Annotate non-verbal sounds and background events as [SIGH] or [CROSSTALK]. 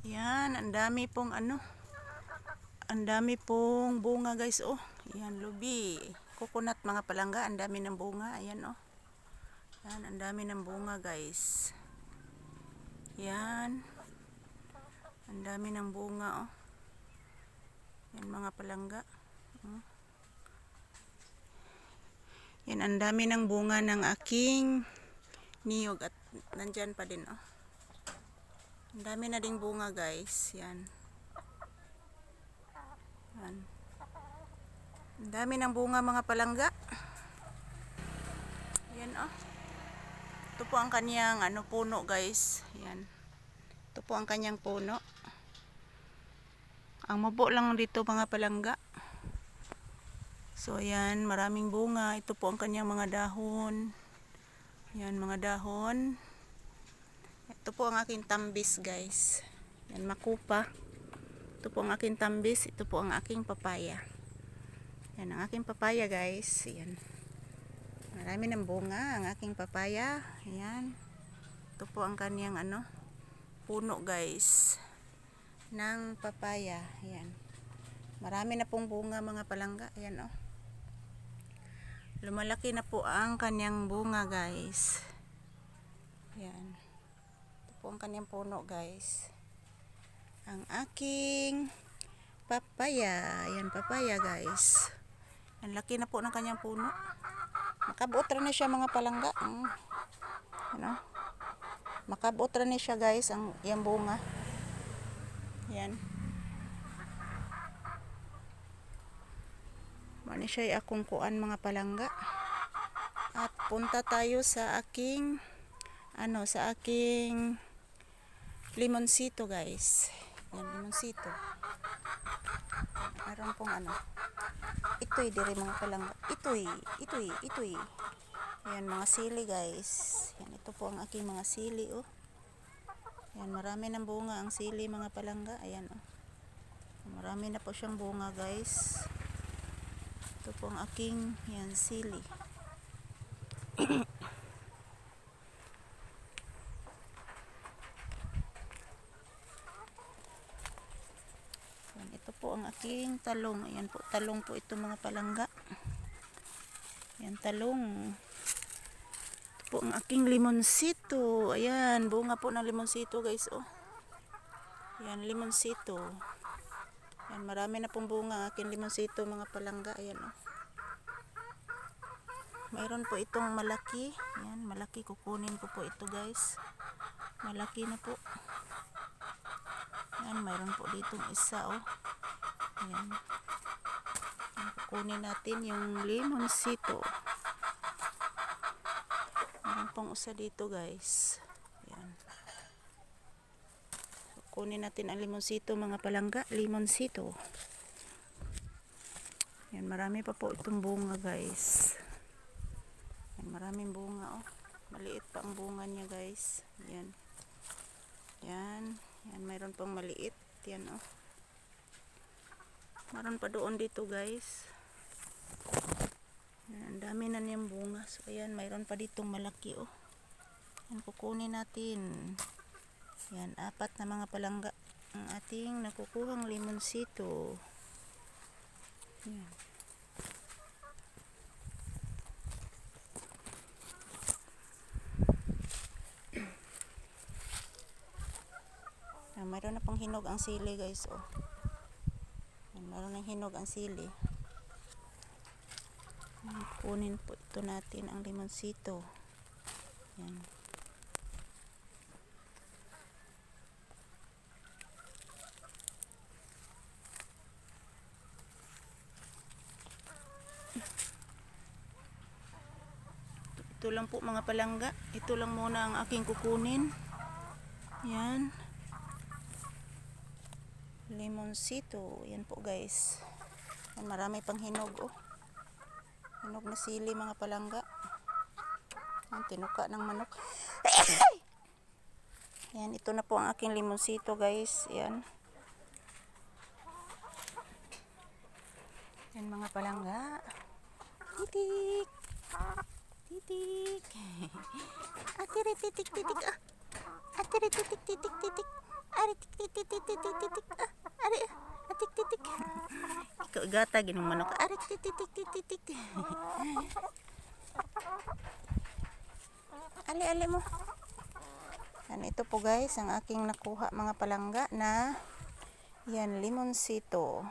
Yan, ang dami pong ano. Ang dami pong bunga guys, oh. Yan, lubi. Coconut mga palangga, ang dami ng bunga. Ayan, oh. Yan, ang dami ng bunga guys. Yan. Ang dami ng bunga, oh. Yan mga palangga. Oh. Yan, ang dami ng bunga ng aking niyog at nandyan pa din, oh. Ang dami na ding bunga, guys. Yan. Yan. Ang dami ng bunga, mga palangga. Yan, oh. Ito po ang kanyang ano, puno, guys. Yan. Ito po ang kanyang puno. Ang mabo lang dito, mga palangga. So, ayan, maraming bunga. Ito po ang kanyang mga dahon. Yan, mga dahon. Ito po ang aking tambis, guys. Yan, makupa. Ito po ang aking tambis. Ito po ang aking papaya. Yan, ang aking papaya, guys. Yan. Marami ng bunga ang aking papaya. Yan. Ito po ang kaniyang ano, puno, guys. Ng papaya. Yan. Marami na pong bunga, mga palangga. Ayan, oh. Lumalaki na po ang kanyang bunga, guys. Yan. Po ang kanyang puno, guys. Ang aking papaya. Yan, papaya, guys. Ang laki na po ng kanyang puno. Makabuot rin na siya, mga palangga. Mm. Ano? Makabuot rin na siya, guys, ang yung bunga. Yan. Mani siya akong kuan mga palangga. At punta tayo sa aking ano sa aking limonsito guys. Yan limonsito. Meron pong ano. Ito'y dire mga palangga. Ito'y, ito'y, ito'y. Yan mga sili guys. Yan ito po ang aking mga sili oh. Yan marami ng bunga ang sili mga palangga. Ayan oh. Marami na po siyang bunga guys. Ito po ang aking yan, sili. [COUGHS] yan, ito po ang aking talong. Ayan po, talong po ito mga palangga. Yan, talong. Ito po ang aking limonsito. Ayan, bunga po ng limonsito guys, oh. Yan, limonsito. Yan, marami na pong bunga ang aking limonsito mga palangga. Ayan oh. Mayroon po itong malaki. Yan, malaki. Kukunin ko po ito guys. Malaki na po. Yan, mayroon po ditong isa oh. Ayan. Yan, kukunin natin yung limonsito. Mayroon pong isa dito guys. Ayan. Kunin natin ang limonsito mga palangga. Limonsito. Yan, marami pa po itong bunga guys. Yan, maraming bunga oh. Maliit pa ang bunga niya guys. Yan. Yan. Yan, mayroon pang maliit. Yan oh. Meron pa doon dito guys. Ang dami na niyang bunga. So ayan, mayroon pa ditong malaki oh. Yan, kukunin natin. Yan, apat na mga palangga ang ating nakukuhang limonsito. Yan, mayroon na pang hinog ang sili guys oh. Mayroon na hinog ang sili. Kunin po ito natin ang limonsito. Yan. Ito lang po mga palangga. Ito lang muna ang aking kukunin. Yan. Limonsito. Yan po guys. Marami pang hinog oh. Hinog na sili mga palangga. Yan, tinuka ng manok. [COUGHS] Yan, ito na po ang aking limonsito guys. Yan. Yan mga palangga. Titik. Titik. [LAUGHS] Atiri titik titik ah. Atiri titik titik titik tik tik tik tik tik tik tik ah, ari tik tik tik ikaw gata ginong manok ari tik tik tik tik tik tik ali ali mo yan ito po guys ang aking nakuha mga palangga na yan limonsito